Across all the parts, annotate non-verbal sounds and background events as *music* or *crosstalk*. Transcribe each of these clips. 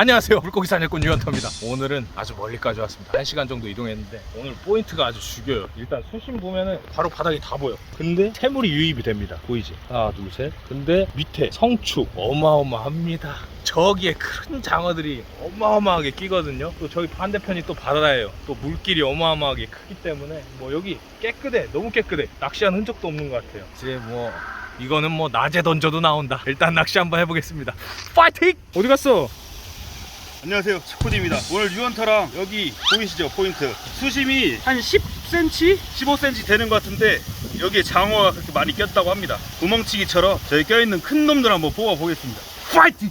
안녕하세요. 물고기 사냥꾼 유현터입니다. 오늘은 아주 멀리까지 왔습니다. 1시간 정도 이동했는데 오늘 포인트가 아주 죽여요. 일단 수심 보면은 바로 바닥이 다 보여. 근데 새물이 유입이 됩니다. 보이지? 하나 둘 셋. 근데 밑에 성축 어마어마합니다. 저기에 큰 장어들이 어마어마하게 끼거든요. 또 저기 반대편이 또 바다예요. 또 물길이 어마어마하게 크기 때문에 뭐 여기 깨끗해. 너무 깨끗해. 낚시한 흔적도 없는 것 같아요. 이제 뭐 이거는 뭐 낮에 던져도 나온다. 일단 낚시 한번 해보겠습니다. 파이팅! 어디 갔어? 안녕하세요 스코디입니다 오늘 유언터랑 여기 보이시죠 포인트 수심이 한 10cm? 15cm 되는 것 같은데 여기에 장어가 그렇게 많이 꼈다고 합니다 구멍치기처럼 저희 껴있는 큰 놈들 한번 뽑아 보겠습니다 파이팅!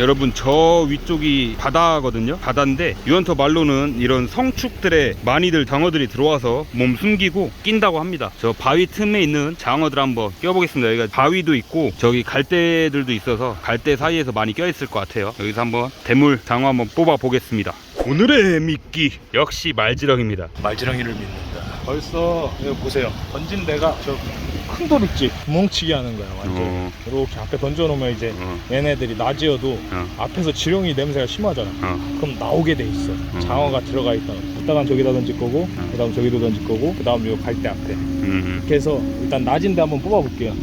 여러분 저 위쪽이 바다거든요. 바다인데 유언터 말로는 이런 성축들에 많이들 장어들이 들어와서 몸 숨기고 낀다고 합니다. 저 바위 틈에 있는 장어들 한번 껴보겠습니다. 여기가 바위도 있고 저기 갈대들도 있어서 갈대 사이에서 많이 껴있을 것 같아요. 여기서 한번 대물 장어 한번 뽑아 보겠습니다. 오늘의 미끼 역시 말지렁입니다. 말지렁이를 믿는다. 벌써 여기 보세요. 던진 데가 저 큰 돌 있지. 구멍치기 하는 거야 완전. 어, 이렇게 앞에 던져놓으면 이제 어, 얘네들이 낮이어도 어, 앞에서 지렁이 냄새가 심하잖아. 어. 그럼 나오게 돼 있어. 장어가 들어가 있다. 이따간 저기다 던질 거고, 그 다음 저기도 던질 거고, 그 다음 요 갈대 앞에. 음, 이렇게 해서 일단 낮인데 한번 뽑아볼게요.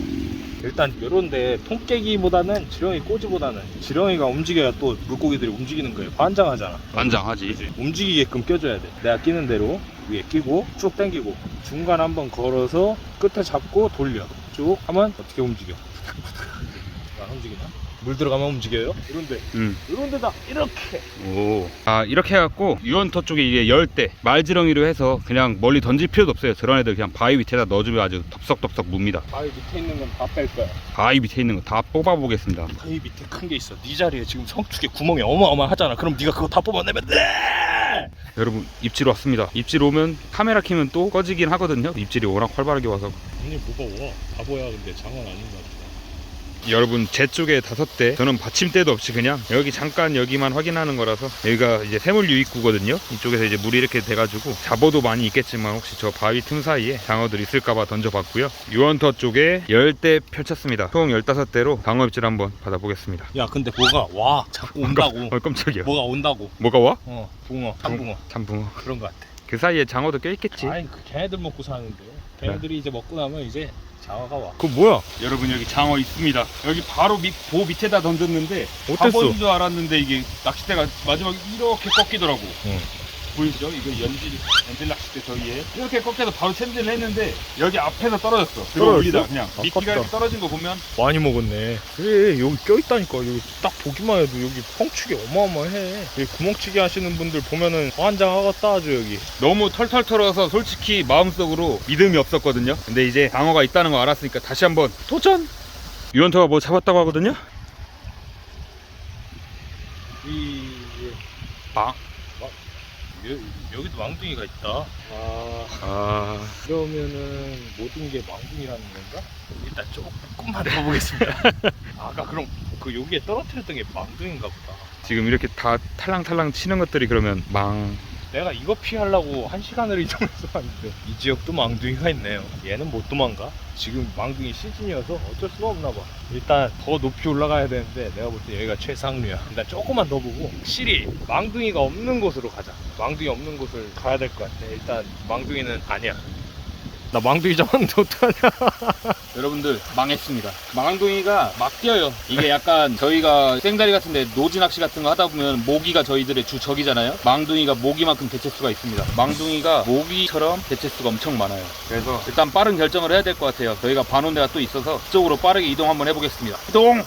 일단 요런데 통깨기보다는 지렁이 꼬지보다는 지렁이가 움직여야 또 물고기들이 움직이는 거예요. 반장하잖아. 완장하지 움직이게끔 껴줘야 돼. 내가 끼는 대로 위에 끼고 쭉 당기고 중간 한번 걸어서 끝에 잡고 돌려. 쭉 하면 어떻게 움직여? 안 움직이나? 물 들어가면 움직여요? 이런데 음. 이런데다 이렇게 오. 아 이렇게 해갖고 유언터 쪽에 이게 열대 말지렁이로 해서 그냥 멀리 던질 필요도 없어요 저런 애들 그냥 바위 밑에다 넣어주면 아주 덥석덥석 묵니다 바위 밑에 있는 건 다 뺄 거야. 바위 밑에 있는 거 다 뽑아보겠습니다 바위 밑에 큰 게 있어. 네 자리에 지금 성축에 구멍이 어마어마하잖아. 그럼 네가 그거 다 뽑아내면 돼. 여러분 입질 왔습니다 입질 오면 카메라 키면 또 꺼지긴 하거든요 입질이 워낙 활발하게 와서 아니 무거워. 바보야 근데 장어는 아닌 것 같아. 여러분 제 쪽에 다섯 대 저는 받침대도 없이 그냥 여기 잠깐 여기만 확인하는 거라서 여기가 이제 새물 유입구거든요. 이쪽에서 이제 물이 이렇게 돼가지고 잡어도 많이 있겠지만 혹시 저 바위 틈 사이에 장어들 있을까봐 던져봤고요. 유언터 쪽에 10대 펼쳤습니다. 총 15대로 방어 입질 한번 받아보겠습니다. 야 근데 뭐가 와? 자꾸 온다고. 어 깜짝이야. 뭐가 온다고. 뭐가 와? 어 붕어, 참붕어. 참붕어. 그런 것 같아. 그 사이에 장어도 껴있겠지. 아니 그 걔네들 먹고 사는데. 걔네들이 이제 먹고 나면 이제 장어가 와. 그거 뭐야? 여러분 여기 장어 있습니다. 여기 바로 밑, 보 밑에다 던졌는데 어땠어? 바보인 줄 알았는데 이게 낚싯대가 마지막에 이렇게 꺾이더라고. 응. 보이시죠? 이거 연질 연질 낚싯대 저희에 이렇게 꺾여서 바로 챔질을 했는데 여기 앞에서 떨어졌어. 들어 떨어졌어? 올리다 그냥 미끼가 아깝다. 이렇게 떨어진 거 보면 많이 먹었네. 그래 여기 껴있다니까 여기 딱 보기만 해도 여기 펑축이 어마어마해. 여기 구멍치기 하시는 분들 보면은 환장하겠다 아주 여기. 너무 털털 털어서 솔직히 마음속으로 믿음이 없었거든요. 근데 이제 장어가 있다는 거 알았으니까 다시 한번 도전. 유언터가 뭐 잡았다고 하거든요. 이 아, 여, 여기도 망둥이가 있다. 아 아. 그러면은 모든 게 망둥이라는 건가? 일단 조금만 더 보겠습니다. *laughs* 아까 그럼 그 여기에 떨어뜨렸던 게 망둥인가 보다. 지금 이렇게 다 탈랑탈랑 치는 것들이 그러면 망 내가 이거 피하려고 한 시간을 이동해서 왔는데 이 지역도 망둥이가 있네요. 얘는 못 도망가. 지금 망둥이 시즌이어서 어쩔 수가 없나 봐. 일단 더 높이 올라가야 되는데 내가 볼 때 여기가 최상류야. 일단 조금만 더 보고 확실히 망둥이가 없는 곳으로 가자. 망둥이 없는 곳을 가야 될 것 같아. 일단 망둥이는 아니야. 나 망둥이 잡았는데 어떡하냐. *laughs* 여러분들 망했습니다. 망둥이가 막 뛰어요. 이게 약간 저희가 생다리 같은데 노지 낚시 같은 거 하다 보면 모기가 저희들의 주 적이잖아요. 망둥이가 모기만큼 개체수가 있습니다. 망둥이가 모기처럼 개체수가 엄청 많아요. 그래서 일단 빠른 결정을 해야 될 것 같아요. 저희가 반원대가 또 있어서 그쪽으로 빠르게 이동 한번 해보겠습니다. 이동!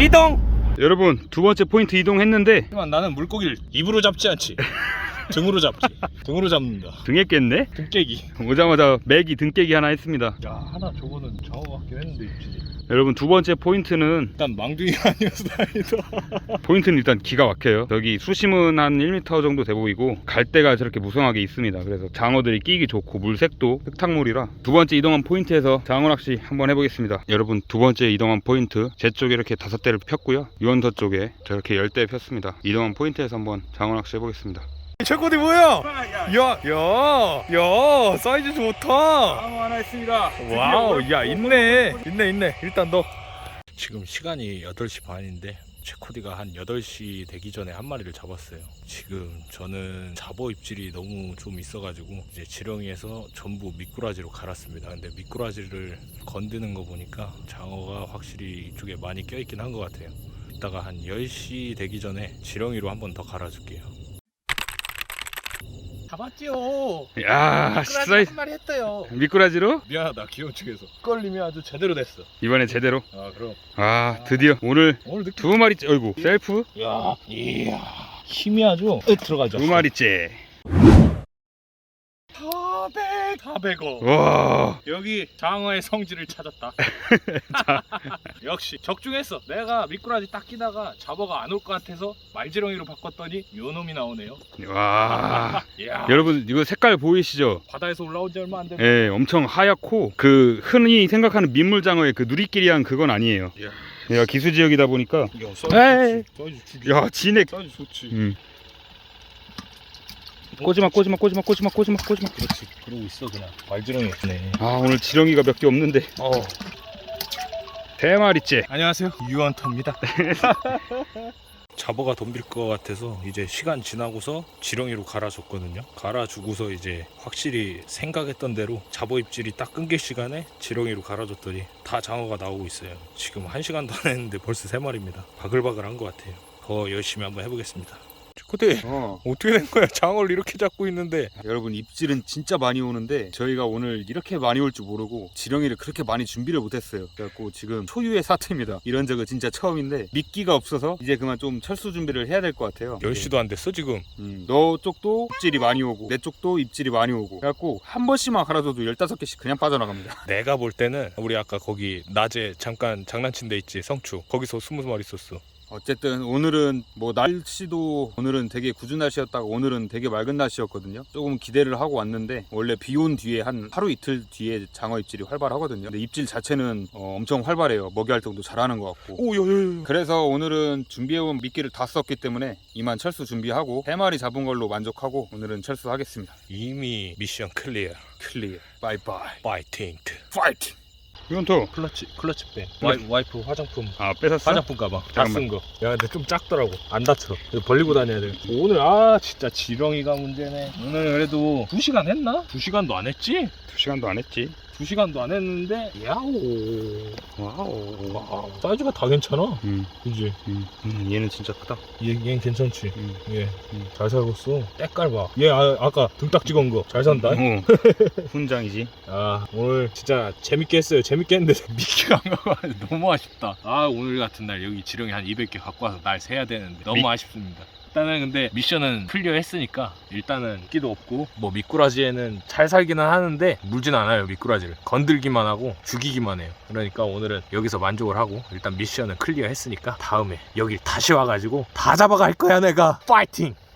이동! 여러분 두 번째 포인트 이동했는데 하지만 나는 물고기를 입으로 잡지 않지. *laughs* 등으로 잡지. 등으로 잡는다. 등에 깼네 등깨기. 오자마자 맥이 등깨기 하나 했습니다 야 하나 저거는 장어 같긴 했는데 입질이. 여러분 두 번째 포인트는 일단 망둥이가 *laughs* 아니어서 다행이다. 포인트는 일단 기가 막혀요. 여기 수심은 한 1m 정도 돼 보이고 갈대가 저렇게 무성하게 있습니다. 그래서 장어들이 끼기 좋고 물색도 흙탕물이라 두 번째 이동한 포인트에서 장어 낚시 한번 해보겠습니다. 여러분 두 번째 이동한 포인트 제 쪽에 이렇게 다섯 대를 폈고요. 유원서 쪽에 저렇게 열 대 폈습니다. 이동한 포인트에서 한번 장어 낚시 해보겠습니다. 최고디 뭐야? 야, 야, 야, 사이즈 좋다. 장어 하나 했습니다. 와우, 야, 있네. 있네, 있네. 일단 너. 지금 시간이 8시 반인데 체코디가 한 8시 되기 전에 한 마리를 잡았어요. 지금 저는 잡어 입질이 너무 좀 있어가지고 이제 지렁이에서 전부 미꾸라지로 갈았습니다. 근데 미꾸라지를 건드는 거 보니까 장어가 확실히 이쪽에 많이 껴있긴 한 것 같아요. 이따가 한 10시 되기 전에 지렁이로 한 번 더 갈아줄게요. 잡았지요. 야 미꾸라지 한 마리 했어요. 미꾸라지로 미안하다 기온 측에서 걸림이 아주 제대로 됐어. 이번에 제대로. 아 그럼 아 드디어 오늘 오늘 느낌. 두 마리째. 어이구 셀프 야, 이야, 힘이 아주 으, 들어가죠. 두 마리째. 400, 400원. 와. 여기 장어의 성질을 찾았다. *laughs* 역시 적중했어. 내가 미꾸라지 딱 끼다가 잡어가 안 올 것 같아서 말지렁이로 바꿨더니 요 놈이 나오네요. 와. *laughs* 이야, 여러분 이거 색깔 보이시죠? 바다에서 올라온 지 얼마 안 됐네. 예, 엄청 하얗고 그 흔히 생각하는 민물장어의 그 누리끼리한 그건 아니에요. 이야, 얘가 기수 지역이다 보니까 야. 사이즈 좋지. 사이즈. 야 진액. 사이즈 좋지. 음. 꼬지마 꼬지마 꼬지마 꼬지마 꼬지마 꼬지마. 그렇지. 그러고 있어 그냥. 말지렁이 있네. 아 오늘 지렁이가 몇 개 없는데. 어. 세 마리째. 안녕하세요 유언터입니다 *laughs* 잡어가 덤빌 것 같아서 이제 시간 지나고서 지렁이로 갈아줬거든요 갈아주고서 이제 확실히 생각했던 대로 잡어 입질이 딱 끊길 시간에 지렁이로 갈아줬더니 다 장어가 나오고 있어요 지금 한 시간도 안 *laughs* 했는데 벌써 세 마리입니다 바글바글한 것 같아요 더 열심히 한번 해보겠습니다 근데 어. 어떻게 된 거야 장어를 이렇게 잡고 있는데 여러분 입질은 진짜 많이 오는데 저희가 오늘 이렇게 많이 올 줄 모르고 지렁이를 그렇게 많이 준비를 못했어요. 그래갖고 지금 초유의 사태입니다. 이런 적은 진짜 처음인데 미끼가 없어서 이제 그만 좀 철수 준비를 해야 될 것 같아요. 10시도 안 됐어 지금 음, 너 쪽도 입질이 많이 오고 내 쪽도 입질이 많이 오고 그래갖고 한 번씩만 갈아줘도 15개씩 그냥 빠져나갑니다. *laughs* 내가 볼 때는 우리 아까 거기 낮에 잠깐 장난친 데 있지 성추 거기서 스무 마리 있었어 어쨌든 오늘은 뭐 날씨도 오늘은 되게 궂은 날씨였다가 오늘은 되게 맑은 날씨였거든요. 조금 기대를 하고 왔는데 원래 비 온 뒤에 한 하루 이틀 뒤에 장어 입질이 활발하거든요. 근데 입질 자체는 어, 엄청 활발해요. 먹이 활동도 잘하는 것 같고. 오야야야 그래서 오늘은 준비해온 미끼를 다 썼기 때문에 이만 철수 준비하고 세 마리 잡은 걸로 만족하고 오늘은 철수하겠습니다. 이미 미션 클리어 클리어. 바이바이. 파이팅 파이팅. 이건 또. 클러치 클러치 백 와이, 와이프 화장품 아 뺏었어? 화장품 가방 다 잠깐만. 쓴 거 야 근데 좀 작더라고 안 다쳐 이거 벌리고 다녀야 돼 오늘 아 진짜 지렁이가 문제네 오늘 그래도 2시간 했나? 2시간도 안 했지? 두 시간도 안 했지. 2시간도 안 했는데 야오. 와우. 와, 사이즈가 다 괜찮아. 음, 그지? 음, 음, 얘는 진짜 크다. 얘, 얘는 괜찮지? 음. 얘, 음. 잘 살고 있어. 때깔 봐얘 아, 아까 등딱 찍은 거. 잘 산다. 어, *laughs* 훈장이지. 아 오늘 진짜 재밌게 했어요. 재밌게 했는데. *laughs* 미끼가 안 가고 너무 아쉽다. 아 오늘 같은 날 여기 지렁이 한 200개 갖고 와서 날 세야 되는데. 너무 미- 아쉽습니다 일단은 근데 미션은 클리어 했으니까 일단은 끼도 없고 뭐 미꾸라지에는 잘 살기는 하는데 물진 않아요 미꾸라지를. 건들기만 하고 죽이기만 해요. 그러니까 오늘은 여기서 만족을 하고 일단 미션은 클리어 했으니까 다음에 여기 다시 와가지고 다 잡아갈 거야 내가. 파이팅